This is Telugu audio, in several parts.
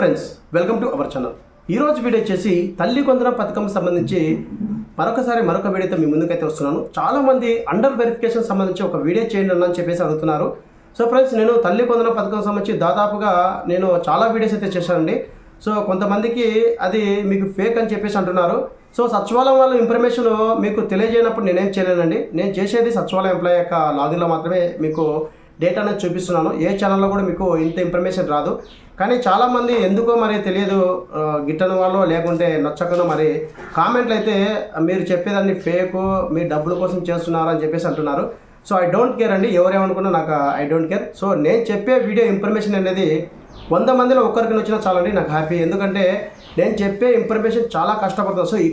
Friends welcome to our channel ఈరోజు వీడియో వచ్చేసి తల్లి కొందన పథకం సంబంధించి మరొకసారి మరొక వీడియోతో మీ ముందుకైతే వస్తున్నాను. చాలామంది అండర్ వెరిఫికేషన్ సంబంధించి ఒక వీడియో చేయండి అని చెప్పేసి అడుగుతున్నారు. సో ఫ్రెండ్స్ నేను తల్లి కొందన పథకం సంబంధించి దాదాపుగా నేను చాలా వీడియోస్ అయితే చేశానండి. సో కొంతమందికి అది మీకు ఫేక్ అని చెప్పేసి అంటున్నారు. సో సచివాలయం వాళ్ళ ఇన్ఫర్మేషన్ మీకు తెలియజేయనప్పుడు నేనేం చేయలేనండి. నేను చేసేది సచివాలయం ఎంప్లాయ్ యొక్క లాగిన్లో మాత్రమే మీకు డేటా అనేది చూపిస్తున్నాను. ఏ ఛానల్లో కూడా మీకు ఇంత ఇన్ఫర్మేషన్ రాదు. కానీ చాలామంది ఎందుకో మరి తెలియదు గిట్టని వాళ్ళు లేకుంటే నచ్చకనో మరి కామెంట్లు అయితే మీరు చెప్పేదాన్ని ఫేక్ మీ డబ్బుల కోసం చేస్తున్నారు అని చెప్పేసి అంటున్నారు. సో ఐ డోంట్ కేర్ అండి. ఎవరేమనుకున్నా నాకు ఐ డోంట్ కేర్ సో నేను చెప్పే వీడియో ఇన్ఫర్మేషన్ అనేది వంద మందిలో ఒక్కరికి వచ్చినా చాలండి. నాకు హ్యాపీ ఎందుకంటే నేను చెప్పే ఇన్ఫర్మేషన్ చాలా కష్టపడుతుంది సో ఈ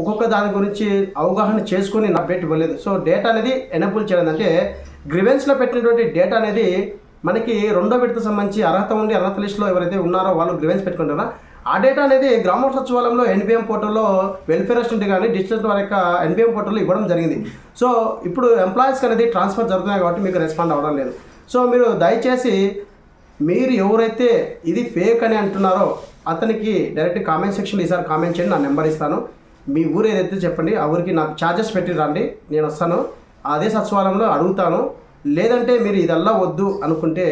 ఒక్కొక్క దాని గురించి అవగాహన చేసుకొని నా పెట్టి సో డేటా అనేది ఎనబుల్ చేయడం అంటే గ్రివెన్స్లో పెట్టినటువంటి డేటా అనేది మనకి రెండో విడత సంబంధించి అర్హత ఉండి అర్హత లిస్టులో ఎవరైతే ఉన్నారో వాళ్ళు గ్రివెన్స్ పెట్టుకుంటారా? ఆ డేటా అనేది గ్రామ సచివాలయంలో ఎన్బిఎం పోర్టల్లో వెల్ఫేర్ అసిస్టెంట్ కానీ డిజిటల్ వారి యొక్క ఎన్బిఎం పోర్టల్లో ఇవ్వడం జరిగింది. సో ఇప్పుడు ఎంప్లాయీస్కి అనేది ట్రాన్స్ఫర్ జరుగుతున్నాయి కాబట్టి మీకు రెస్పాండ్ అవ్వడం లేదు. సో మీరు దయచేసి మీరు ఎవరైతే ఇది ఫేక్ అని అంటున్నారో అతనికి డైరెక్ట్ కామెంట్ సెక్షన్లో ఈసారి కామెంట్ చేయండి నా నెంబర్ ఇస్తాను. మీ ఊరు ఏదైతే చెప్పండి ఆ ఊరికి నాకు ఛార్జెస్ పెట్టి రండి. నేను వస్తాను. అదే సచివాలయంలో అడుగుతాను. లేదంటే మీరు ఇదల్లా వద్దు అనుకుంటే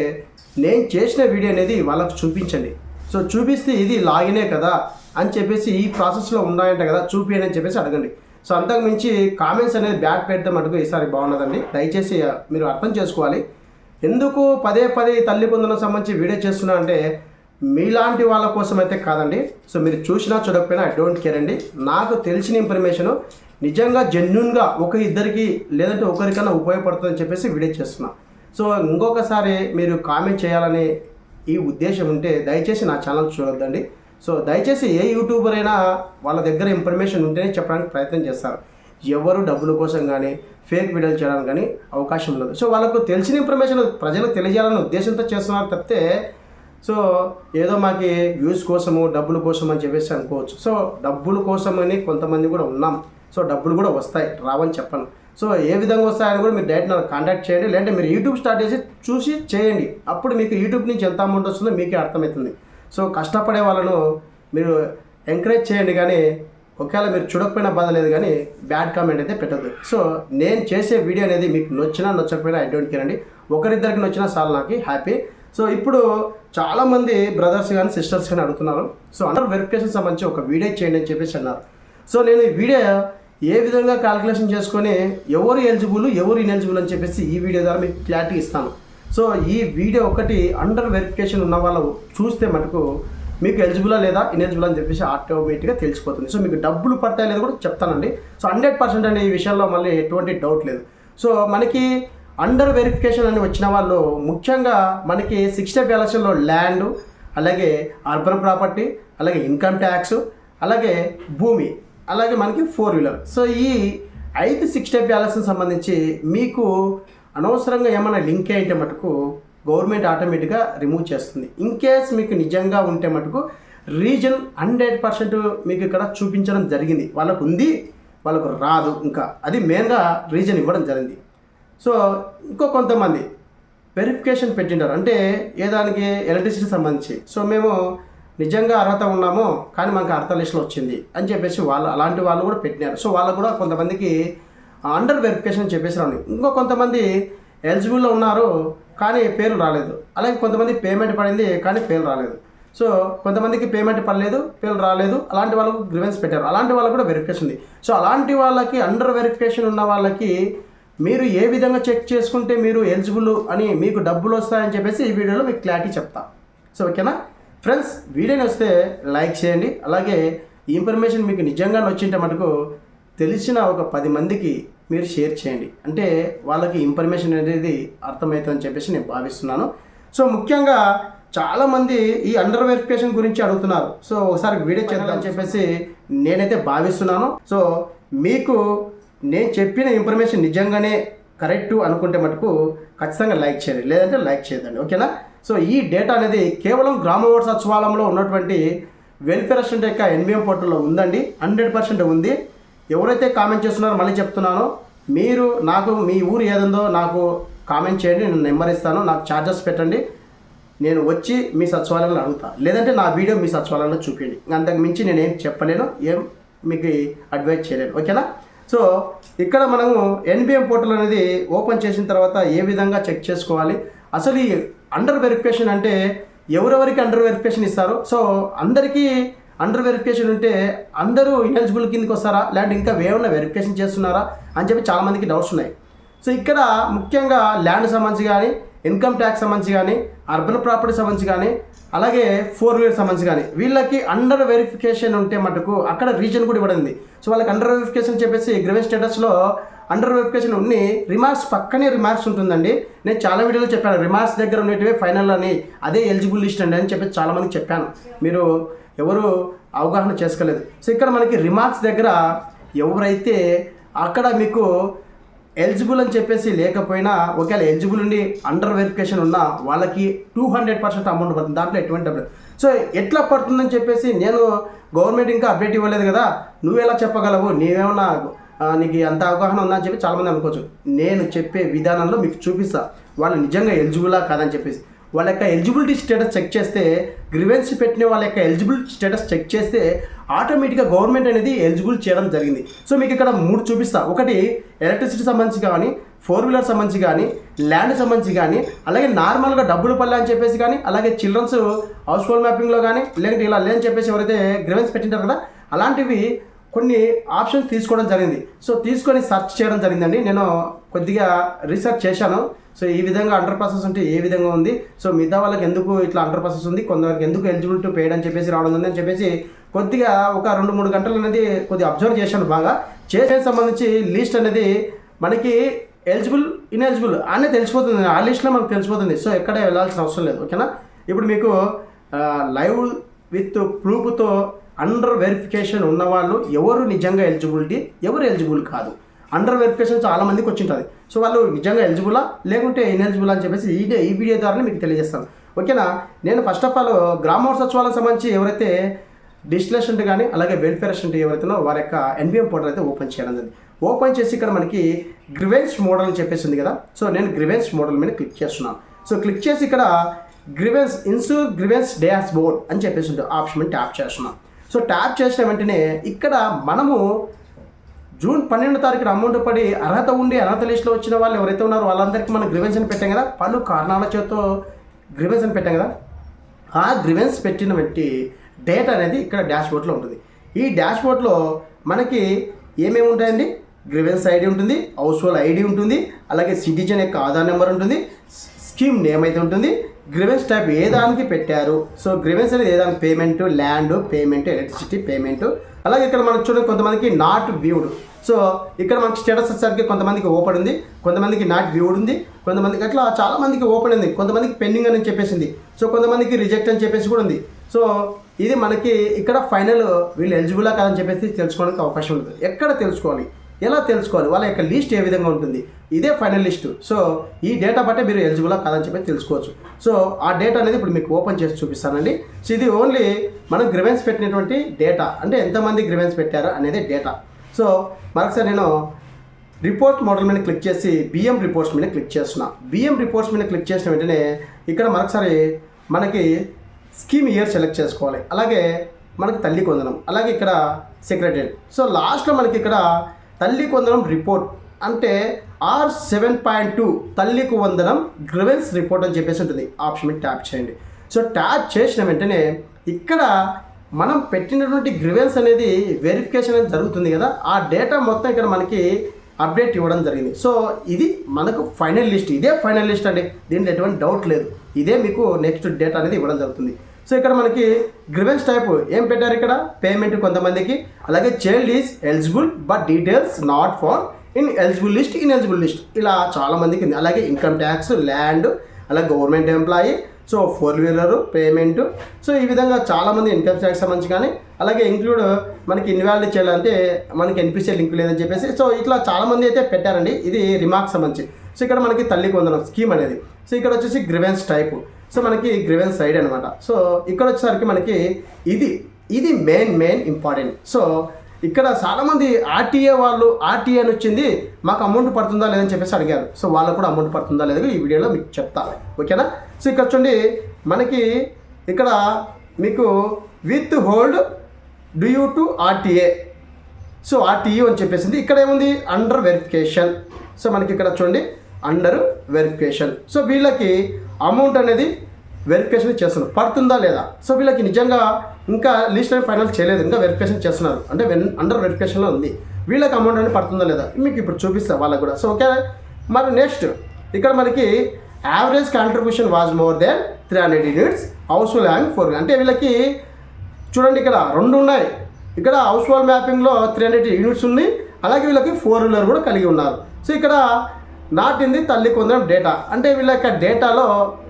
నేను చేసిన వీడియో అనేది వాళ్ళకు చూపించండి. సో చూపిస్తే ఇది లాగినే కదా అని చెప్పేసి ఈ ప్రాసెస్లో ఉన్నాయంట కదా చూపియండి అని చెప్పేసి అడగండి. సో అంతకు మించి కామెంట్స్ అనేది బ్యాక్ పెడతాం మటుకు ఈసారి బాగున్నదండి. దయచేసి మీరు అర్థం చేసుకోవాలి. ఎందుకు పదే పదే తల్లి పొందలకు సంబంధించి వీడియో చేస్తున్నా అంటే మీలాంటి వాళ్ళ కోసం అయితే కాదండి. సో మీరు చూసినా చూడకపోయినా ఐ డోంట్ కేర్ అండి. నాకు తెలిసిన ఇన్ఫర్మేషన్ నిజంగా జెన్యున్గా ఒక ఇద్దరికి లేదంటే ఒకరికైనా ఉపయోగపడుతుందని చెప్పేసి వీడియో చేస్తున్నా. సో ఇంకొకసారి మీరు కామెంట్ చేయాలనే ఈ ఉద్దేశం ఉంటే దయచేసి నా ఛానల్ చూడొద్దండి. సో దయచేసి ఏ యూట్యూబర్ అయినా వాళ్ళ దగ్గర ఇన్ఫర్మేషన్ ఉంటేనే చెప్పడానికి ప్రయత్నం చేస్తారు. ఎవరు డబ్బుల కోసం కానీ ఫేక్ వీడియోలు చేయడానికి కానీ అవకాశం ఉండదు. సో వాళ్ళకు తెలిసిన ఇన్ఫర్మేషన్ ప్రజలకు తెలియజేయాలనే ఉద్దేశంతో చేస్తున్నారు తప్పితే సో ఏదో మాకి వ్యూస్ కోసము డబ్బుల కోసం అని చెప్పేసి అనుకోవచ్చు. సో డబ్బుల కోసమని కొంతమంది కూడా ఉన్నాం. సో డబ్బులు కూడా వస్తాయి రావని చెప్పను. సో ఏ విధంగా వస్తాయని కూడా మీరు డైరెక్ట్ నాకు కాంటాక్ట్ చేయండి లేదంటే మీరు యూట్యూబ్ స్టార్ట్ చేసి చూసి చేయండి. అప్పుడు మీకు యూట్యూబ్ నుంచి ఎంత అమౌంట్ వస్తుందో మీకే అర్థమవుతుంది. సో కష్టపడే వాళ్ళను మీరు ఎంకరేజ్ చేయండి కానీ ఒకవేళ మీరు చూడకపోయినా బాధ లేదు కానీ బ్యాడ్ కామెంట్ అయితే పెట్టద్దు. సో నేను చేసే వీడియో అనేది మీకు నచ్చినా నచ్చకపోయినా ఐ డోంట్ కేర్ అండి. ఒకరిద్దరికి నచ్చినా సార్ నాకు హ్యాపీ సో ఇప్పుడు చాలామంది బ్రదర్స్ కానీ సిస్టర్స్ కానీ అడుగుతున్నారు. సో అండర్ వెరిఫికేషన్ సంబంధించి ఒక వీడియో చేయండి అని చెప్పేసి అన్నారు. సో నేను ఈ వీడియో ఏ విధంగా క్యాల్కులేషన్ చేసుకొని ఎవరు ఎలిజిబుల్ ఎవరు ఇన్ఎలిజిబుల్ అని చెప్పేసి ఈ వీడియో ద్వారా మీకు క్లారిటీ ఇస్తాను. సో ఈ వీడియో ఒకటి అండర్ వెరిఫికేషన్ ఉన్న వాళ్ళు చూస్తే మటుకు మీకు ఎలిజిబులా లేదా ఇన్ఎలిజిబుల్ అని చెప్పేసి ఆటోమేటిక్గా తెలిసిపోతుంది. సో మీకు డబ్బులు పడతాయి లేదా కూడా చెప్తానండి. సో హండ్రెడ్ పర్సెంట్ అనే ఈ విషయంలో మళ్ళీ ఎటువంటి డౌట్ లేదు. సో మనకి అండర్ వెరిఫికేషన్ అని వచ్చిన వాళ్ళు ముఖ్యంగా మనకి సిక్స్టీ బ్యాలెన్స్లో ల్యాండ్ అలాగే అర్బన్ ప్రాపర్టీ అలాగే ఇన్కమ్ ట్యాక్స్ అలాగే భూమి. అలాగే మనకి ఫోర్ వీలర్ సో ఈ ఐదు సిక్స్ స్టెప్ ఎలక్షన్ సంబంధించి మీకు అనవసరంగా ఏమైనా లింక్ అయితే మటుకు గవర్నమెంట్ ఆటోమేటిక్గా రిమూవ్ చేస్తుంది. ఇన్ కేస్ మీకు నిజంగా ఉంటే మటుకు రీజన్ హండ్రెడ్ పర్సెంట్ మీకు ఇక్కడ చూపించడం జరిగింది. వాళ్ళకు ఉంది వాళ్ళకు రాదు ఇంకా. అది మెయిన్గా రీజన్ ఇవ్వడం జరిగింది. సో ఇంకో కొంతమంది వెరిఫికేషన్ పెట్టింటారు అంటే ఏ దానికి ఎలక్ట్రిసిటీ సంబంధించి. సో మేము నిజంగా అర్హత ఉన్నామో కానీ మనకు అర్హత లిస్టులో వచ్చింది అని చెప్పేసి వాళ్ళు అలాంటి వాళ్ళు కూడా పెట్టినారు. సో వాళ్ళకు కూడా కొంతమందికి అండర్ వెరిఫికేషన్ అని చెప్పేసి రాను ఇంకో కొంతమంది ఎలిజిబుల్లో ఉన్నారు కానీ పేరు రాలేదు. అలాగే కొంతమంది పేమెంట్ పడింది కానీ పేరు రాలేదు. సో కొంతమందికి పేమెంట్ పడలేదు పేరు రాలేదు అలాంటి వాళ్ళకు గ్రివెన్స్ పెట్టారు. అలాంటి వాళ్ళకు కూడా వెరిఫికేషన్ ఉంది. సో అలాంటి వాళ్ళకి అండర్ వెరిఫికేషన్ ఉన్న వాళ్ళకి మీరు ఏ విధంగా చెక్ చేసుకుంటే మీరు ఎలిజిబుల్ అని మీకు డబ్బులు వస్తాయని చెప్పేసి ఈ వీడియోలో మీకు క్లారిటీ చెప్తా. సో ఓకేనా ఫ్రెండ్స్ వీడియోని వస్తే లైక్ చేయండి. అలాగే ఈ ఇన్ఫర్మేషన్ మీకు నిజంగా నచ్చింటే మటుకు తెలిసిన ఒక పది మందికి మీరు షేర్ చేయండి. అంటే వాళ్ళకి ఇన్ఫర్మేషన్ అనేది అర్థమవుతుందని చెప్పేసి నేను భావిస్తున్నాను. సో ముఖ్యంగా చాలామంది ఈ అండర్ వెరిఫికేషన్ గురించి అడుగుతున్నారు. సో ఒకసారి వీడియో చేద్దామని చెప్పేసి నేనైతే భావిస్తున్నాను. సో మీకు నేను చెప్పిన ఇన్ఫర్మేషన్ నిజంగానే కరెక్ట్ అనుకుంటే మటుకు ఖచ్చితంగా లైక్ చేయండి. లేదంటే లైక్ చేయదండి ఓకేనా? సో ఈ డేటా అనేది కేవలం గ్రామ ఓట్ సచివాలయంలో ఉన్నటువంటి వెల్ఫేర్ అసిస్టెంట్ యొక్క ఎన్బిఎం పోర్టల్లో ఉందండి. హండ్రెడ్ పర్సెంట్ ఉంది. ఎవరైతే కామెంట్ చేస్తున్నారో మళ్ళీ చెప్తున్నానో మీరు నాకు మీ ఊరు ఏదందో నాకు కామెంట్ చేయండి నేను నెంబర్ ఇస్తాను నాకు ఛార్జెస్ పెట్టండి. నేను వచ్చి మీ సచివాలయంలో అడుగుతా. లేదంటే నా వీడియో మీ సచివాలయంలో చూపించండి అంతకు మించి నేనేం చెప్పలేను ఏం మీకు అడ్వైజ్ చేయలేను. ఓకేనా? సో ఇక్కడ మనము ఎన్బిఎం పోర్టల్ అనేది ఓపెన్ చేసిన తర్వాత ఏ విధంగా చెక్ చేసుకోవాలి? అసలు ఈ అండర్ వెరిఫికేషన్ అంటే ఎవరెవరికి అండర్ వెరిఫికేషన్ ఇస్తారు సో అందరికీ అండర్ వెరిఫికేషన్ ఉంటే అందరూ ఇనెలిజిబుల్ కిందకి వస్తారా? లేదంటే ఇంకా వేమన్నా వెరిఫికేషన్ చేస్తున్నారా? అని చెప్పి చాలామందికి డౌట్స్ ఉన్నాయి. సో ఇక్కడ ముఖ్యంగా ల్యాండ్ సంబంధించి కానీ ఇన్కమ్ ట్యాక్స్ సంబంధించి కానీ అర్బన్ ప్రాపర్టీ సంబంధించి కానీ అలాగే ఫోర్ వీలర్ సంబంధించి కానీ వీళ్ళకి అండర్ వెరిఫికేషన్ ఉంటే మటుకు అక్కడ రీజన్ కూడా ఇవ్వడింది సో వాళ్ళకి అండర్ వెరిఫికేషన్ చెప్పేసి గ్రెవెన్ స్టేటస్లో అండర్ వెరిఫికేషన్ ఉన్ని రిమార్క్స్ పక్కనే రిమార్క్స్ ఉంటుందండి. నేను చాలా వీడియోలో చెప్పాను. రిమార్క్స్ దగ్గర ఉండేటివే ఫైనల్ అని. అదే ఎలిజిబుల్ లిస్ట్ అండి అని చెప్పేసి చాలామందికి చెప్పాను. మీరు ఎవరు అవగాహన చేసుకోలేదు. సో ఇక్కడ మనకి రిమార్క్స్ దగ్గర ఎవరైతే అక్కడ మీకు ఎలిజిబుల్ అని చెప్పేసి లేకపోయినా ఒకవేళ ఎలిజిబుల్ ఉండి అండర్ వెరిఫికేషన్ ఉన్నా వాళ్ళకి టూ హండ్రెడ్ పర్సెంట్ అమౌంట్ పడుతుంది. దాంట్లో ఎటువంటి డబ్బులు సో ఎట్లా పడుతుందని చెప్పేసి నేను గవర్నమెంట్ ఇంకా అప్డేట్ ఇవ్వలేదు కదా. నువ్వు ఎలా చెప్పగలవు? నీవేమన్నా నీకు అంత అవగాహన ఉందా అని చెప్పి చాలామంది అనుకోవచ్చు. నేను చెప్పే విధానంలో మీకు చూపిస్తా. వాళ్ళు నిజంగా ఎలిజిబులా కాదని చెప్పేసి. వాళ్ళ యొక్క ఎలిజిబిలిటీ స్టేటస్ చెక్ చేస్తే గ్రివెన్స్ పెట్టిన వాళ్ళ యొక్క ఎలిజిబుల్ స్టేటస్ చెక్ చేస్తే ఆటోమేటిక్గా గవర్నమెంట్ అనేది ఎలిజిబుల్ చేయడం జరిగింది. సో మీకు ఇక్కడ మూడు చూపిస్తా. ఒకటి ఎలక్ట్రిసిటీ సంబంధించి కానీ ఫోర్ వీలర్ సంబంధించి కానీ ల్యాండ్ సంబంధించి కానీ అలాగే నార్మల్గా డబ్బులు పల్లె అని చెప్పేసి కానీ అలాగే చిల్డ్రన్స్ హౌస్ హోల్డ్ మ్యాపింగ్లో కానీ లేదంటే ఇలా లేని చెప్పేసి ఎవరైతే గ్రివెన్స్ పెట్టింటారు కదా అలాంటివి కొన్ని ఆప్షన్స్ తీసుకోవడం జరిగింది. సో తీసుకొని సెర్చ్ చేయడం జరిగిందండి. నేను కొద్దిగా రీసెర్చ్ చేశాను. సో ఈ విధంగా అండర్ ప్రాసెస్ ఉంటే ఏ విధంగా ఉంది? సో మిగతా వాళ్ళకి ఎందుకు ఇట్లా అండర్ ప్రాసెస్ ఉంది? కొందరికి ఎందుకు ఎలిజిబుల్ టు పేడ్ అని చెప్పేసి రావడం ఉంది అని చెప్పేసి కొద్దిగా ఒక రెండు మూడు గంటలు అనేది కొద్దిగా అబ్జర్వ్ చేశాను బాగా. చేసే సంబంధించి లిస్ట్ అనేది మనకి ఎలిజిబుల్ ఇన్ఎలిజిబుల్ అనేది తెలిసిపోతుంది. ఆ లిస్ట్లో మనకు తెలిసిపోతుంది. సో ఎక్కడ వెళ్ళాల్సిన అవసరం లేదు. ఓకేనా ఇప్పుడు మీకు లైవ్ విత్ ప్రూఫ్తో అండర్ వెరిఫికేషన్ ఉన్నవాళ్ళు ఎవరు నిజంగా ఎలిజిబిలిటీ ఎవరు ఎలిజిబుల్ కాదు. అండర్ వెరిఫికేషన్ చాలా మందికి వచ్చింటుంది. సో వాళ్ళు నిజంగా ఎలిజిబులా? లేకుంటే ఇన్ఎలిజిబుల్ అని చెప్పేసి ఈ ఈ వీడియో ద్వారా మీకు తెలియజేస్తాను. ఓకేనా? నేను ఫస్ట్ ఆఫ్ ఆల్ గ్రామోత్సవాలకు సచివాలయం సంబంధించి ఎవరైతే డిస్టిలేషన్ కానీ అలాగే వెల్ఫేర్ అసిస్టెంట్ ఎవరైతేనో వారి యొక్క ఎన్బిఎం పోర్టల్ అయితే ఓపెన్ చేయడం జరిగింది. ఓపెన్ చేసి ఇక్కడ మనకి గ్రివెన్స్ మోడల్ అని చెప్పేసి ఉంది కదా? సో నేను గ్రివెన్స్ మోడల్ మీద క్లిక్ చేస్తున్నాను. సో క్లిక్ చేసి ఇక్కడ గ్రివెన్స్ ఇన్సూ గ్రివెన్స్ డాష్ బోర్డ్ అని చెప్పేసి ఉంటుంది ఆప్షన్ మీద ట్యాప్ చేస్తున్నాను. సో ట్యాప్ చేసిన వెంటనే ఇక్కడ మనము జూన్ పన్నెండు తారీఖున అమౌంట్ పడి అర్హత ఉండి అర్హత లిస్టులో వచ్చిన వాళ్ళు ఎవరైతే ఉన్నారో వాళ్ళందరికీ మనం గ్రివెన్స్ పెట్టాం కదా. పలు కారణాల చేత గ్రివెన్షన్ పెట్టాం కదా. ఆ గ్రివెన్స్ పెట్టిన బట్టి డేట్ అనేది ఇక్కడ డాష్ బోర్డ్లో ఉంటుంది. ఈ డాష్ బోర్డ్లో మనకి ఏమేమి ఉంటాయండి? గ్రివెన్స్ ఐడి ఉంటుంది హౌస్ హోల్డ్ ఐడి ఉంటుంది అలాగే సిటిజన్ యొక్క ఆధార్ నెంబర్ ఉంటుంది స్కీమ్ నేమ్ అయితే ఉంటుంది. గ్రివెన్స్ టైప్ ఏ దానికి పెట్టారు? సో గ్రివెన్స్ అనేది ఏ దానికి? Payment land payment electricity payment అలాగే ఇక్కడ మనం చూడండి కొంతమందికి నాట్ వ్యూడ్ సో ఇక్కడ మనకి స్టేటస్ వచ్చేసరికి కొంతమందికి ఓపెన్ ఉంది కొంతమందికి నాట్ వ్యూడ్ ఉంది కొంతమందికి అట్లా చాలామందికి ఓపెన్ ఉంది కొంతమందికి పెండింగ్ అని చెప్పేసింది. సో కొంతమందికి రిజెక్ట్ అని చెప్పేసి కూడా ఉంది. సో ఇది మనకి ఇక్కడ ఫైనల్ వీళ్ళు ఎలిజిబులా కాదని చెప్పేసి తెలుసుకోవడానికి అవకాశం ఉంటుంది. ఎక్కడ తెలుసుకోవాలి? ఎలా తెలుసుకోవాలి? వాళ్ళ యొక్క లిస్ట్ ఏ విధంగా ఉంటుంది? ఇదే ఫైనల్ లిస్టు. సో ఈ డేటా బట్టే మీరు ఎలిజిబులా కాదని చెప్పి తెలుసుకోవచ్చు. సో ఆ డేటా అనేది ఇప్పుడు మీకు ఓపెన్ చేసి చూపిస్తానండి. సో ఇది ఓన్లీ మనం గ్రివెన్స్ పెట్టినటువంటి డేటా. అంటే ఎంతమంది గ్రివెన్స్ పెట్టారు అనేది డేటా. సో మరొకసారి నేను రిపోర్ట్ మోడల్ మీద క్లిక్ చేసి బిఎం రిపోర్ట్స్ మీద క్లిక్ చేస్తున్నా. బిఎం రిపోర్ట్స్ మీద క్లిక్ చేసిన వెంటనే ఇక్కడ మరొకసారి మనకి స్కీమ్ ఇయర్ సెలెక్ట్ చేసుకోవాలి. అలాగే మనకి తల్లి కొందనం. అలాగే ఇక్కడ సెక్రటరీ. సో లాస్ట్లో మనకి ఇక్కడ తల్లి కొందనం రిపోర్ట్. అంటే ఆర్ సెవెన్ పాయింట్ టూ తల్లికి వందనం గ్రివెన్స్ రిపోర్ట్ అని చెప్పేసి ఉంటుంది. ఆప్షన్ ట్యాప్ చేయండి. సో ట్యాప్ చేసిన వెంటనే ఇక్కడ మనం పెట్టినటువంటి గ్రివెన్స్ అనేది వెరిఫికేషన్ అనేది జరుగుతుంది కదా. ఆ డేటా మొత్తం ఇక్కడ మనకి అప్డేట్ ఇవ్వడం జరిగింది. సో ఇది మనకు ఫైనల్ లిస్ట్. ఇదే ఫైనల్ లిస్ట్ అండి. దీంట్లో ఎటువంటి డౌట్ లేదు. ఇదే మీకు నెక్స్ట్ డేటా అనేది ఇవ్వడం జరుగుతుంది. సో ఇక్కడ మనకి గ్రివెన్స్ టైప్ ఏం పెట్టారు ఇక్కడ? పేమెంట్ కొంతమందికి. అలాగే child is eligible but details not far in eligible list in eligible list ఇలా చాలామందికి ఉంది. అలాగే ఇన్కమ్ ట్యాక్స్ ల్యాండ్ అలాగే government employee so four wheeler payment so ఈ విధంగా చాలామంది ఇన్కమ్ ట్యాక్స్ సంబంధించి కానీ అలాగే ఇంక్లూడ్ మనకి ఇన్వాల్వ్ చేయాలంటే మనకి ఎన్పిసీ లింక్ లేదని చెప్పేసి సో ఇట్లా చాలామంది అయితే పెట్టారండి. ఇది రిమార్క్స్ సంబంధించి. సో ఇక్కడ మనకి తల్లి కొందనం స్కీమ్ అనేది. సో ఇక్కడ వచ్చేసి గ్రివెన్స్ టైపు సో మనకి గ్రివెన్స్ సైడ్ అనమాట సో ఇక్కడ వచ్చేసరికి మనకి ఇది ఇది మెయిన్ మెయిన్ ఇంపార్టెంట్ సో ఇక్కడ చాలామంది ఆర్టీఏ వాళ్ళు ఆర్టీఏ అని వచ్చింది మాకు అమౌంట్ పడుతుందా లేదని చెప్పేసి అడిగారు. సో వాళ్ళకు కూడా అమౌంట్ పడుతుందా లేదో ఈ వీడియోలో మీకు చెప్తా. ఓకేనా సో ఇక్కడ చూడండి మనకి ఇక్కడ మీకు withhold due to R T A so R T A అని చెప్పేసింది. ఇక్కడ ఏముంది? అండర్ వెరిఫికేషన్ సో మనకి ఇక్కడ చూడండి అండర్ వెరిఫికేషన్ సో వీళ్ళకి అమౌంట్ అనేది వెరిఫికేషన్ చేస్తున్నారు. పడుతుందా లేదా? సో వీళ్ళకి నిజంగా ఇంకా లిస్ట్ అనేది ఫైనల్ చేయలేదు. ఇంకా వెరిఫికేషన్ చేస్తున్నారు. అంటే వెన్ అండర్ వెరిఫికేషన్లో ఉంది. వీళ్ళకి అమౌంట్ అనేది పడుతుందా లేదా? మీకు ఇప్పుడు చూపిస్తా వాళ్ళకి కూడా. So okay? మరి నెక్స్ట్ ఇక్కడ మనకి average contribution was more than three hundred units household having four అంటే వీళ్ళకి చూడండి ఇక్కడ రెండు ఉన్నాయి. ఇక్కడ హౌస్ హోల్ మ్యాపింగ్లో త్రీ హండ్రెడ్ యూనిట్స్ ఉంది అలాగే వీళ్ళకి ఫోర్ వీలర్ కూడా కలిగి ఉన్నారు. సో ఇక్కడ నాటింది తల్లి కొందరం డేటా అంటే వీళ్ళకి డేటాలో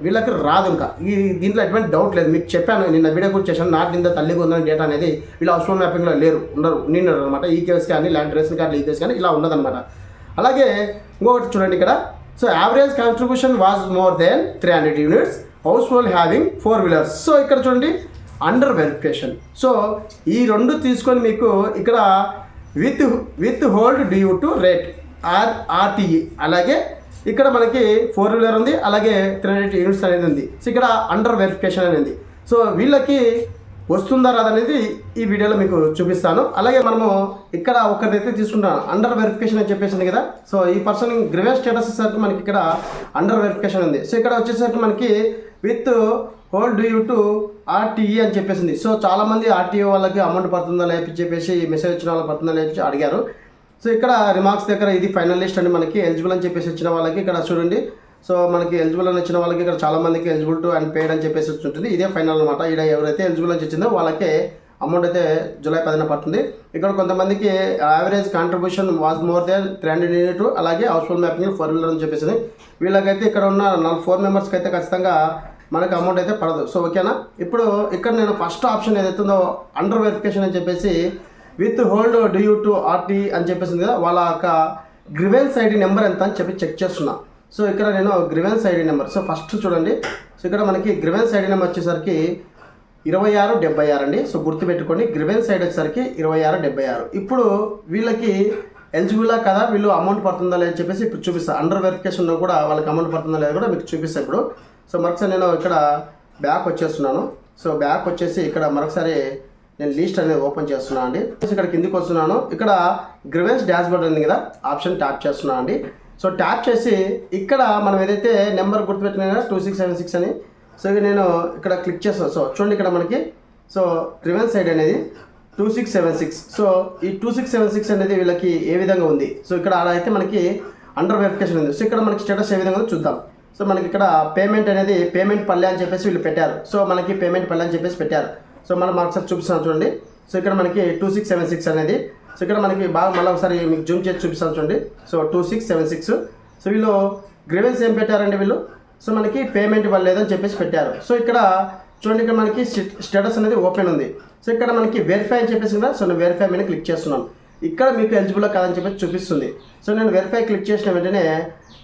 వీళ్ళకి రాదు ఇంకా. ఈ దీంట్లో ఎటువంటి డౌట్ లేదు. మీకు చెప్పాను నిన్న వీడియో కూడా చేశాను. నాటిందా తల్లి కొందరం డేటా అనేది వీళ్ళ అవసరం మ్యాపింగ్లో లేరు. ఉండరు. నిన్నారు అనమాట ఈ కేసు కానీ ల్యాండ్ రేషన్ కార్డు ఈ కేసు కానీ ఇలా ఉన్నదనమాట అలాగే ఇంకొకటి చూడండి ఇక్కడ. So average contribution was more than three hundred units household having four wheelers so ఇక్కడ చూడండి. అండర్ వెరిఫికేషన్ సో ఈ రెండు తీసుకొని మీకు ఇక్కడ with withhold due to rate R R T E. అలాగే ఇక్కడ మనకి ఫోర్ వీలర్ ఉంది అలాగే త్రీ హండ్రెడ్ యూనిట్స్ అనేది ఉంది. సో ఇక్కడ అండర్ వెరిఫికేషన్ అనేది సో వీళ్ళకి వస్తుందా రాదనేది ఈ వీడియోలో మీకు చూపిస్తాను. అలాగే మనము ఇక్కడ ఒకరిదైతే తీసుకుంటాను అండర్ వెరిఫికేషన్ అని చెప్పేసింది కదా. సో ఈ పర్సన్ గ్రివేస్ స్టేటస్ వచ్చేసరికి మనకి ఇక్కడ అండర్ వెరిఫికేషన్ ఉంది. సో ఇక్కడ వచ్చేసరికి మనకి withhold due to R T E అని చెప్పేసింది సో చాలామంది ఆర్టీఈ వాళ్ళకి అమౌంట్ పడుతుందా లేపి చెప్పేసి మెసేజ్ వచ్చిన వాళ్ళకి పడుతుందా లేపి అడిగారు. సో ఇక్కడ రిమార్క్స్ దగ్గర ఇది ఫైనల్ లిస్ట్ అండి మనకి ఎలిజిబుల్ అని చెప్పేసి వచ్చిన వాళ్ళకి ఇక్కడ చూడండి. సో మనకి ఎలిజిబుల్ అని వచ్చిన వాళ్ళకి ఇక్కడ చాలా మందికి ఎలిజిబుల్ టు అండ్ పేడ్ అని చెప్పేసి ఉంటుంది. ఇదే ఫైనల్ అనమాట ఇక్కడ ఎవరైతే ఎలిజిబుల్ అని వచ్చిందో వాళ్ళకే అమౌంట్ అయితే జూలై పదిన పడుతుంది. ఇక్కడ కొంతమందికి average contribution was more than three hundred unit అలాగే household mapping four wheeler అని చెప్పేసి వీళ్ళకైతే ఇక్కడ ఉన్న నాలుగు ఫోర్ మెంబర్స్కి అయితే ఖచ్చితంగా మనకు అమౌంట్ అయితే పడదు. సో ఓకేనా? ఇప్పుడు ఇక్కడ నేను ఫస్ట్ ఆప్షన్ ఏదైతే ఉందో అండర్ వెరిఫికేషన్ అని చెప్పేసి withhold due to R T అని చెప్పేసింది కదా వాళ్ళ యొక్క గ్రివెన్స్ ఐడి నెంబర్ ఎంత అని చెప్పి చెక్ చేస్తున్నా. సో ఇక్కడ నేను grievance ID number so first చూడండి. సో ఇక్కడ మనకి గ్రివెన్స్ ఐడి నెంబర్ వచ్చేసరికి ఇరవై ఆరు డెబ్బై ఆరు అండి. సో గుర్తుపెట్టుకోండి గ్రివెన్స్ ఐడి వచ్చేసరికి ఇరవై ఆరు డెబ్బై ఆరు. ఇప్పుడు వీళ్ళకి ఎలిజిబులా కదా వీళ్ళు అమౌంట్ పడుతుందా లేదని చెప్పేసి ఇప్పుడు చూపిస్తాను అండర్ వెరిఫికేషన్లో కూడా వాళ్ళకి అమౌంట్ పడుతుందా లేదా కూడా మీకు చూపిస్తాను ఇప్పుడు. సో మరొకసారి నేను ఇక్కడ బ్యాక్ వచ్చేస్తున్నాను. సో బ్యాక్ వచ్చేసి ఇక్కడ మరొకసారి నేను లిస్ట్ అనేది ఓపెన్ చేస్తున్నాను అండి. ఇక్కడ కిందికి వస్తున్నాను. ఇక్కడ గ్రివెన్స్ డాష్ బోర్డ్ ఉంది కదా ఆప్షన్ ట్యాప్ చేస్తున్నాను అండి. సో ట్యాప్ చేసి ఇక్కడ మనం ఏదైతే నెంబర్ గుర్తుపెట్టినా టూ సిక్స్ సెవెన్ సిక్స్ అని. సో ఇక నేను ఇక్కడ క్లిక్ చేస్తాను సో చూడండి ఇక్కడ మనకి. సో గ్రివెన్స్ సైడ్ అనేది two six seven six so ఈ టూ సిక్స్ సెవెన్ సిక్స్ అనేది వీళ్ళకి ఏ విధంగా ఉంది? సో ఇక్కడ అలా అయితే మనకి అండర్ వెరిఫికేషన్ ఉంది. సో ఇక్కడ మనకి స్టేటస్ ఏ విధంగా చూద్దాం. సో మనకి ఇక్కడ పేమెంట్ అనేది పేమెంట్ పల్లె అని చెప్పేసి వీళ్ళు పెట్టారు. సో మనకి పేమెంట్ పల్లె అని చెప్పేసి పెట్టారు. సో మనం మరొకసారి చూపిస్తాను చూడండి. సో ఇక్కడ మనకి టూ సిక్స్ సెవెన్ సిక్స్ అనేది. సో ఇక్కడ మనకి బాగా మళ్ళీ ఒకసారి మీకు జూమ్ చేసి చూపిస్తాను చూడండి. So two six seven six so వీళ్ళు గ్రీవెన్స్ ఏం పెట్టారండి వీళ్ళు? సో మనకి పేమెంట్ ఇవ్వలేదని చెప్పేసి పెట్టారు. సో ఇక్కడ చూడండి ఇక్కడ మనకి స్టేటస్ అనేది ఓపెన్ ఉంది. సో ఇక్కడ మనకి వెరిఫై అని చెప్పేసి కదా సో నేను వెరిఫై మీద క్లిక్ చేస్తున్నాను. ఇక్కడ మీకు ఎలిజిబుల్ కాదని చెప్పేసి చూపిస్తుంది. సో నేను వెరిఫై క్లిక్ చేసిన వెంటనే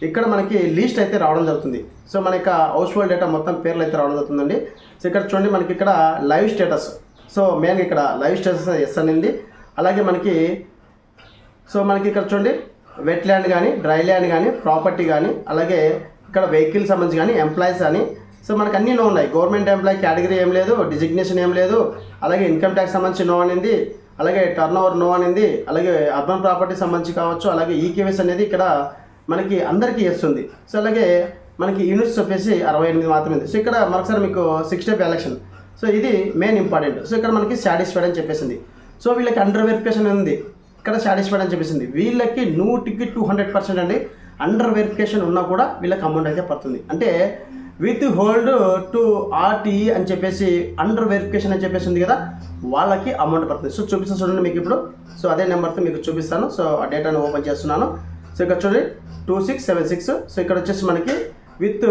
ఇక్కడ మనకి లీస్ట్ అయితే రావడం జరుగుతుంది. సో మన యొక్క హౌస్ హోల్డ్ డేటా మొత్తం పేర్లు అయితే రావడం జరుగుతుందండి. సో ఇక్కడ చూడండి మనకి ఇక్కడ లైవ్ స్టేటస్ సో మెయిన్ ఇక్కడ లైవ్ స్టేటస్ ఎస్ అనింది. అలాగే మనకి సో మనకి ఇక్కడ చూడండి వెట్ ల్యాండ్ కానీ డ్రై ల్యాండ్ కానీ ప్రాపర్టీ కానీ అలాగే ఇక్కడ వెహికల్ సంబంధించి కానీ ఎంప్లాయీస్ కానీ సో మనకు అన్నీ నో ఉన్నాయి. గవర్నమెంట్ ఎంప్లాయీ కేటగిరీ ఏం లేదు డిజిగ్నేషన్ ఏం లేదు అలాగే ఇన్కమ్ ట్యాక్స్ సంబంధించి నో అనింది అలాగే టర్న్ ఓవర్ నో అనింది అలాగే అర్బన్ ప్రాపర్టీ సంబంధించి కావచ్చు అలాగే ఈకేవీస్ అనేది ఇక్కడ మనకి అందరికీ ఇస్తుంది సో అలాగే మనకి యూనిట్స్ వచ్చేసి అరవై ఎనిమిది మాత్రమే. ఉంది సో ఇక్కడ మరొకసారి మీకు సిక్స్ స్టెప్ ఎలక్షన్ సో ఇది మెయిన్ ఇంపార్టెంట్ సో ఇక్కడ మనకి సాటిస్ఫైడ్ అని చెప్పేసింది. సో వీళ్ళకి అండర్ వెరిఫికేషన్ ఉంది. ఇక్కడ సాటిస్ఫైడ్ అని చెప్పేసింది. వీళ్ళకి నూటికి టూ హండ్రెడ్ పర్సెంట్ అండి. అండర్ వెరిఫికేషన్ ఉన్నా కూడా వీళ్ళకి అమౌంట్ అయితే పడుతుంది. అంటే విత్ హోల్డ్ టు ఆర్టీఈ అని చెప్పేసి అండర్ వెరిఫికేషన్ అని చెప్పేసి ఉంది కదా వాళ్ళకి అమౌంట్ పడుతుంది. సో చూపిస్తాను చూడండి మీకు ఇప్పుడు. సో అదే నెంబర్తో మీకు చూపిస్తాను. సో ఆ డేటాను ఓపెన్ చేస్తున్నాను. సో ఇక్కడ చూడండి. Two six seven six so ఇక్కడ వచ్చేసి మనకి with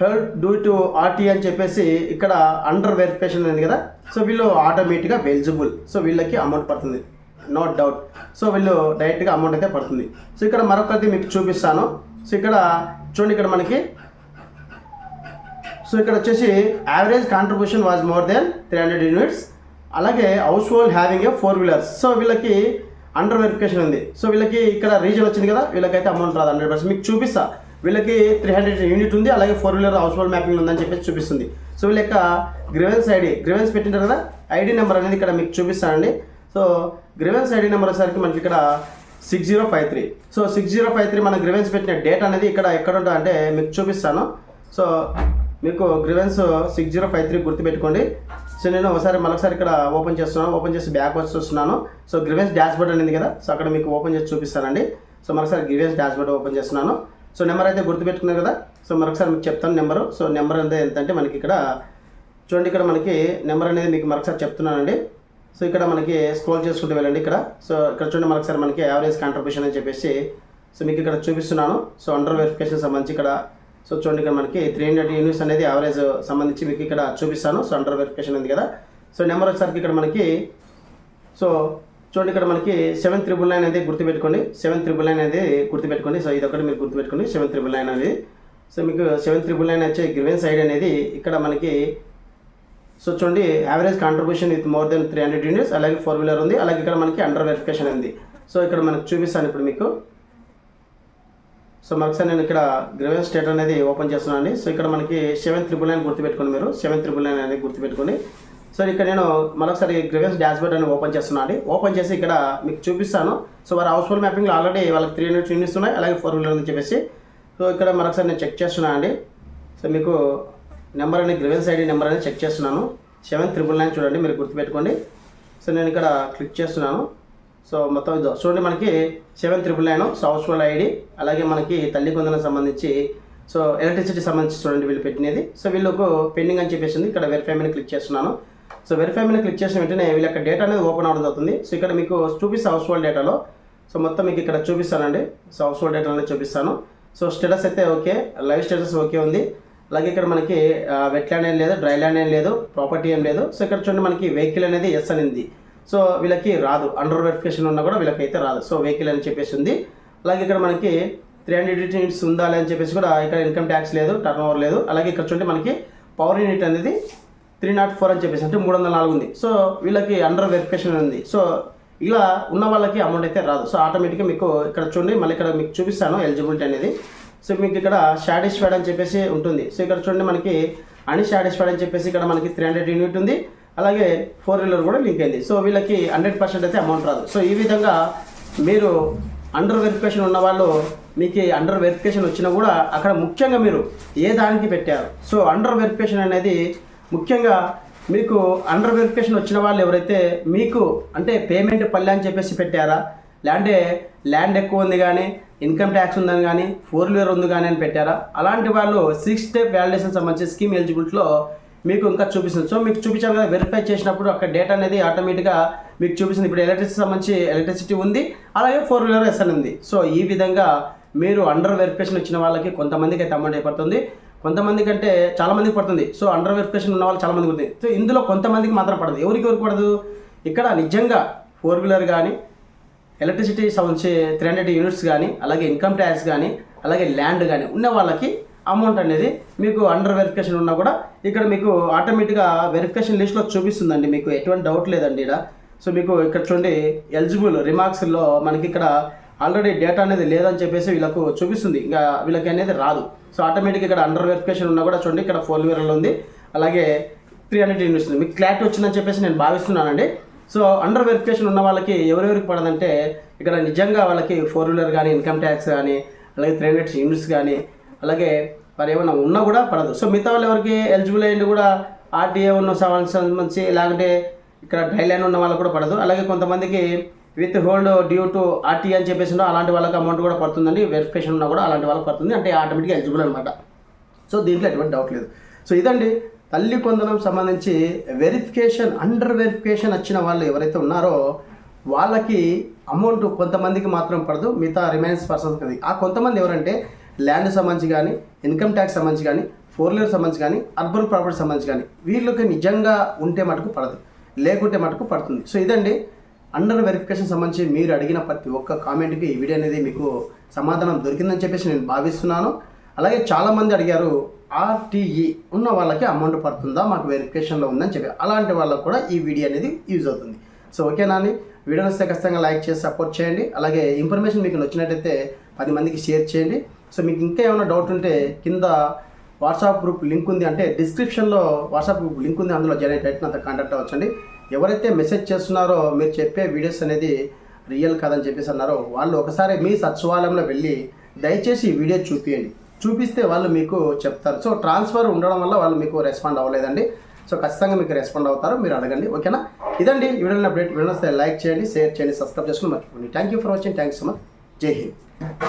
help due to R T అని చెప్పేసి ఇక్కడ అండర్ వెరిఫికేషన్ ఉంది కదా. సో వీళ్ళు ఆటోమేటిక్గా ఎలిజిబుల్ సో వీళ్ళకి అమౌంట్ పడుతుంది. నో డౌట్ సో వీళ్ళు డైరెక్ట్గా అమౌంట్ అయితే పడుతుంది. సో ఇక్కడ మరొకటి మీకు చూపిస్తాను. సో ఇక్కడ చూడండి ఇక్కడ మనకి. సో ఇక్కడ వచ్చేసి average contribution was more than three hundred units అలాగే household having a four wheelers so వీళ్ళకి అండర్ వెరిఫికేషన్ ఉంది. సో వీళ్ళకి ఇక్కడ రీజన్ వచ్చింది కదా వీళ్ళకైతే అమౌంట్ రాదు హండ్రెడ్ పర్సెంట్ మీకు చూపిస్తా. వీళ్ళకి త్రీ హండ్రెడ్ యూనిట్ ఉంది అలాగే four wheeler household mapping ఉందని చెప్పేసి చూపిస్తుంది. సో వీళ్ళ యొక్క గ్రివెన్స్ ఐడి గ్రివెన్స్ పెట్టింటారు కదా ఐడి నెంబర్ అనేది ఇక్కడ మీకు చూపిస్తానండి సో గ్రివెన్స్ ఐడి నెంబర్ వచ్చేసరికి మనకి ఇక్కడ six zero five three so six zero five three మన గ్రివెన్స్ పెట్టిన డేట్ అనేది ఇక్కడ ఎక్కడ ఉంటుందంటే మీకు చూపిస్తాను. సో మీకు grievance six zero five three గుర్తుపెట్టుకోండి. సో నేను ఒకసారి మరొకసారి ఇక్కడ ఓపెన్ చేస్తున్నాను ఓపెన్ చేసి బ్యాక్ వచ్చి చూస్తున్నాను. సో గ్రివెన్స్ డాష్ బోర్డ్ అనేది కదా సో అక్కడ మీకు ఓపెన్ చేసి చూపిస్తానండి. సో మరొకసారి గ్రివెన్స్ డాష్ బోర్డ్ ఓపెన్ చేస్తున్నాను. సో నెంబర్ అయితే గుర్తుపెట్టుకున్నారు కదా సో మరొకసారి మీకు చెప్తాను నెంబరు సో నెంబర్ అనేది ఎంతంటే మనకి ఇక్కడ చూడండి ఇక్కడ మనకి నెంబర్ అనేది మీకు మరొకసారి చెప్తున్నానండి. సో ఇక్కడ మనకి స్క్రోల్ చేసుకుంటూ వెళ్ళండి ఇక్కడ. సో ఇక్కడ చూడండి మరొకసారి మనకి యావరేజ్ కాంట్రిబ్యూషన్ అని చెప్పేసి సో మీకు ఇక్కడ చూపిస్తున్నాను. సో అండర్ వెరిఫికేషన్ సంబంధించి ఇక్కడ సో చూడండి ఇక్కడ మనకి త్రీ హండ్రెడ్ యూనిట్స్ అనేది యావరేజ్ సంబంధించి మీకు ఇక్కడ చూపిస్తాను. సో అండర్ వెరిఫికేషన్ ఉంది కదా. సో నెంబర్ వచ్చేసరికి ఇక్కడ మనకి సో చూడండి ఇక్కడ మనకి సెవెన్ త్రిబుల్ నైన్ అనేది గుర్తుపెట్టుకోండి. సెవెన్ త్రిబుల్ నైన్ అనేది గుర్తుపెట్టుకోండి. సో ఇది ఒకటి మీరు గుర్తుపెట్టుకోండి. సెవెన్ త్రిబుల్ నైన్ అనేది. సో మీకు సెవెన్ త్రిబుల్ నైన్ వచ్చే గ్రివెన్స్ సైడ్ అనేది ఇక్కడ మనకి సో చూడండి average contribution with more than three hundred units అలాగే ఫోర్ వీలర్ ఉంది. అలాగే ఇక్కడ మనకి అండర్ వెరిఫికేషన్ ఉంది. సో ఇక్కడ మనకు చూపిస్తాను ఇప్పుడు మీకు. సో మరొకసారి నేను ఇక్కడ గ్రెవెన్ స్టేట్ అనేది ఓపెన్ చేస్తున్నాను అండి సో ఇక్కడ మనకి సెవెన్ త్రిబుల్ నైన్ గుర్తుపెట్టుకోండి మీరు. సెవెన్ త్రిబుల్ నైన్ అనేది గుర్తుపెట్టుకోండి. సో ఇక్కడ నేను మరొకసారి గ్రెవెన్స్ డాష్ బోర్డ్ అని ఓపెన్ చేస్తున్నాను అండి ఓపెన్ చేసి ఇక్కడ మీకు చూపిస్తాను. సో వారి హౌస్ హోల్డ్ మ్యాపింగ్లో ఆల్రెడీ వాళ్ళకి త్రీ హండ్రెడ్ యూనిట్స్ ఉన్నాయి. అలాగే ఫోర్ వీలర్ అని చెప్పేసి. సో ఇక్కడ మరొకసారి నేను చెక్ చేస్తున్నాను అండి సో మీకు నెంబర్ అనేది గ్రెవెన్స్ ఐడి నెంబర్ అనేది చెక్ చేస్తున్నాను. సెవెన్ త్రిబుల్ నైన్ చూడండి మీరు గుర్తుపెట్టుకోండి. సో నేను ఇక్కడ క్లిక్ చేస్తున్నాను. సో మొత్తం ఇదో. చూడండి మనకి seven triple nine so ID అలాగే మనకి తల్లి కొందనకు సంబంధించి సో ఎలక్ట్రిసిటీ సంబంధించి చూడండి వీళ్ళు పెట్టినది. సో వీళ్ళకు పెండింగ్ అని చెప్పేసి ఉంది. ఇక్కడ వెరిఫై మీద క్లిక్ చేస్తున్నాను. సో వెరిఫై మీద క్లిక్ చేసిన వెంటనే వీళ్ళ యొక్క డేటా అనేది ఓపెన్ అవడం అవుతుంది సో ఇక్కడ మీకు చూపిస్తా హౌస్ హోల్డ్ డేటాలో సో మొత్తం మీకు ఇక్కడ చూపిస్తానండి. సో హౌస్ హోల్డ్ డేటా అనేది చూపిస్తాను. సో స్టేటస్ అయితే ఓకే లైవ్ స్టేటస్ ఓకే ఉంది. అలాగే ఇక్కడ మనకి వెట్ ల్యాండ్ ఏం లేదు డ్రై ల్యాండ్ ఏం లేదు ప్రాపర్టీ ఏం లేదు. సో ఇక్కడ చూడండి మనకి వెహికల్ అనేది ఎస్ అనేది సో వీళ్ళకి రాదు. అండర్ వెరిఫికేషన్ ఉన్నా కూడా వీళ్ళకైతే రాదు. సో వెహికల్ అని చెప్పేసి ఉంది అలాగే ఇక్కడ మనకి త్రీ హండ్రెడ్ యూనిట్స్ ఉందా అని చెప్పేసి కూడా ఇక్కడ ఇన్కమ్ ట్యాక్స్ లేదు టర్న్ ఓవర్ లేదు. అలాగే ఇక్కడ చూడండి మనకి పవర్ యూనిట్ అనేది త్రీ నాట్ ఫోర్ అని చెప్పేసి అంటే మూడు వందల నాలుగు ఉంది. సో వీళ్ళకి అండర్ వెరిఫికేషన్ ఉంది. సో ఇలా ఉన్న వాళ్ళకి అమౌంట్ అయితే రాదు. సో ఆటోమేటిక్గా మీకు ఇక్కడ చూడండి మళ్ళీ ఇక్కడ మీకు చూపిస్తాను ఎలిజిబిలిటీ అనేది. సో మీకు ఇక్కడ సాటిస్ఫైడ్ అని చెప్పేసి ఉంటుంది. సో ఇక్కడ చూడండి మనకి అని సాటిస్ఫైడ్ అని చెప్పేసి ఇక్కడ మనకి త్రీ హండ్రెడ్ యూనిట్ ఉంది. అలాగే ఫోర్ వీలర్ కూడా లింక్ అయింది. సో వీళ్ళకి హండ్రెడ్ పర్సెంట్ అయితే అమౌంట్ రాదు. సో ఈ విధంగా మీరు అండర్ వెరిఫికేషన్ ఉన్న వాళ్ళు మీకు అండర్ వెరిఫికేషన్ వచ్చినా కూడా అక్కడ ముఖ్యంగా మీరు ఏ దానికి పెట్టారు? సో అండర్ వెరిఫికేషన్ అనేది ముఖ్యంగా మీకు అండర్ వెరిఫికేషన్ వచ్చిన వాళ్ళు ఎవరైతే మీకు అంటే పేమెంట్ పల్లె అని చెప్పేసి పెట్టారా? లేదంటే ల్యాండ్ ఎక్కువ ఉంది కానీ ఇన్కమ్ ట్యాక్స్ ఉందని కానీ ఫోర్ వీలర్ ఉంది కానీ అని పెట్టారా? అలాంటి వాళ్ళు సిక్స్ స్టెప్ వ్యాలిడేషన్ సంబంధించి స్కీమ్ ఎలిజిబిలిటీలో మీకు ఇంకా చూపిస్తుంది. సో మీకు చూపించాను కదా వెరిఫై చేసినప్పుడు అక్కడ డేటా అనేది ఆటోమేటిక్గా మీకు చూపిస్తుంది. ఇప్పుడు ఎలక్ట్రిసిటీ సంబంధించి ఎలక్ట్రిసిటీ ఉంది అలాగే ఫోర్ వీలర్ ఎస్ఎన్ ఉంది. సో ఈ విధంగా మీరు అండర్ వెరిఫికేషన్ వచ్చిన వాళ్ళకి కొంతమందికి అయితే అమౌంట్ పడుతుంది కొంతమంది కంటే చాలామందికి పడుతుంది. సో అండర్ వెరిఫికేషన్ ఉన్న వాళ్ళు చాలా ఉంది సో ఇందులో కొంతమందికి మాత్రం పడదు. ఎవరికి ఎవరికి పడదు? ఇక్కడ నిజంగా ఫోర్ వీలర్ కానీ ఎలక్ట్రిసిటీ సంబంధించి త్రీ హండ్రెడ్ యూనిట్స్ కానీ అలాగే ఇన్కమ్ ట్యాక్స్ కానీ అలాగే ల్యాండ్ కానీ ఉన్న వాళ్ళకి అమౌంట్ అనేది మీకు అండర్ వెరిఫికేషన్ ఉన్నా కూడా ఇక్కడ మీకు ఆటోమేటిక్గా వెరిఫికేషన్ లిస్ట్లో చూపిస్తుందండి. మీకు ఎటువంటి డౌట్ లేదండి ఇక్కడ సో మీకు ఇక్కడ చూడండి ఎలిజిబుల్ రిమార్క్స్లో మనకి ఇక్కడ ఆల్రెడీ డేటా అనేది లేదని చెప్పేసి వీళ్ళకు చూపిస్తుంది. ఇంకా వీళ్ళకి అనేది రాదు. సో ఆటోమేటిక్ ఇక్కడ అండర్ వెరిఫికేషన్ ఉన్నా కూడా చూడండి ఇక్కడ ఫోర్ వీరల్ ఉంది. అలాగే త్రీ హండ్రెడ్ యూనిట్స్ ఉంది మీకు క్లారిటీ వచ్చిందని చెప్పేసి నేను భావిస్తున్నానండి. సో అండర్ వెరిఫికేషన్ ఉన్న వాళ్ళకి ఎవరెవరికి పడదంటే ఇక్కడ నిజంగా వాళ్ళకి ఫోర్ వీలర్ కానీ ఇన్కమ్ ట్యాక్స్ కానీ అలాగే త్రీ హండ్రెడ్ యూనిట్స్ కానీ అలాగే వారు ఏమైనా ఉన్నా కూడా పడదు. సో మిగతా వాళ్ళు ఎవరికి ఎలిజిబుల్ అయ్యింది కూడా ఆర్టీఏ ఉన్న సంబంధించి లేకుంటే ఇక్కడ డైలైన్ ఉన్న వాళ్ళకి కూడా పడదు. అలాగే కొంతమందికి withhold due to RT అని చెప్పేసి అలాంటి వాళ్ళకి అమౌంట్ కూడా పడుతుందండి. వెరిఫికేషన్ ఉన్నా కూడా అలాంటి వాళ్ళకి పడుతుంది. అంటే ఆటోమేటిక్గా ఎలిజిబుల్ అనమాట సో దీంట్లో ఎటువంటి డౌట్ లేదు. సో ఇదండి తల్లి కొందనం సంబంధించి వెరిఫికేషన్ అండర్ వెరిఫికేషన్ వచ్చిన వాళ్ళు ఎవరైతే ఉన్నారో వాళ్ళకి అమౌంట్ కొంతమందికి మాత్రం పడదు. మిగతా రిమైన్స్ పర్సన్స్ అది ఆ కొంతమంది ఎవరంటే ల్యాండ్ సంబంధించి కానీ ఇన్కమ్ ట్యాక్స్ సంబంధించి కానీ ఫోర్ వీలర్ సంబంధించి కానీ అర్బన్ ప్రాపర్టీ సంబంధించి కానీ వీళ్ళకి నిజంగా ఉంటే మటుకు పడదు. లేకుంటే మటుకు పడుతుంది. సో ఇదండి. అండర్ వెరిఫికేషన్ సంబంధించి మీరు అడిగిన ప్రతి ఒక్క కామెంట్కి ఈ వీడియో అనేది మీకు సమాధానం దొరికిందని చెప్పేసి నేను భావిస్తున్నాను. అలాగే చాలామంది అడిగారు ఆర్టీఈ ఉన్న వాళ్ళకి అమౌంట్ పడుతుందా? మాకు వెరిఫికేషన్లో ఉందని చెప్పి. అలాంటి వాళ్ళకు కూడా ఈ వీడియో అనేది యూజ్ అవుతుంది. సో ఓకేనా అని వీడియో వస్తే ఖచ్చితంగా లైక్ చేసి సపోర్ట్ చేయండి. అలాగే ఇన్ఫర్మేషన్ మీకు నచ్చినట్టయితే పది మందికి షేర్ చేయండి. సో మీకు ఇంకా ఏమైనా డౌట్ ఉంటే కింద వాట్సాప్ గ్రూప్ లింక్ ఉంది అంటే డిస్క్రిప్షన్లో వాట్సాప్ గ్రూప్ లింక్ ఉంది అందులో జాయిన్ అయితే అంత కాంటాక్ట్ అవ్వచ్చండి. ఎవరైతే మెసేజ్ చేస్తున్నారో మీరు చెప్పే వీడియోస్ అనేది రియల్ కాదని చెప్పేసి అన్నారో వాళ్ళు ఒకసారి మీ సచివాలయంలో వెళ్ళి దయచేసి వీడియో చూపించండి చూపిస్తే వాళ్ళు మీకు చెప్తారు. సో ట్రాన్స్ఫర్ ఉండడం వల్ల వాళ్ళు మీకు రెస్పాండ్ అవ్వలేదండి. సో ఖచ్చితంగా మీకు రెస్పాండ్ అవుతారు మీరు అడగండి ఓకేనా ఇదండి వీడియో అప్డేట్ వీడియో వస్తే లైక్ చేయండి షేర్ చేయండి సబ్స్క్రైబ్ చేసుకుని మర్చిపోండి thank you for watching thank so much జై హింద్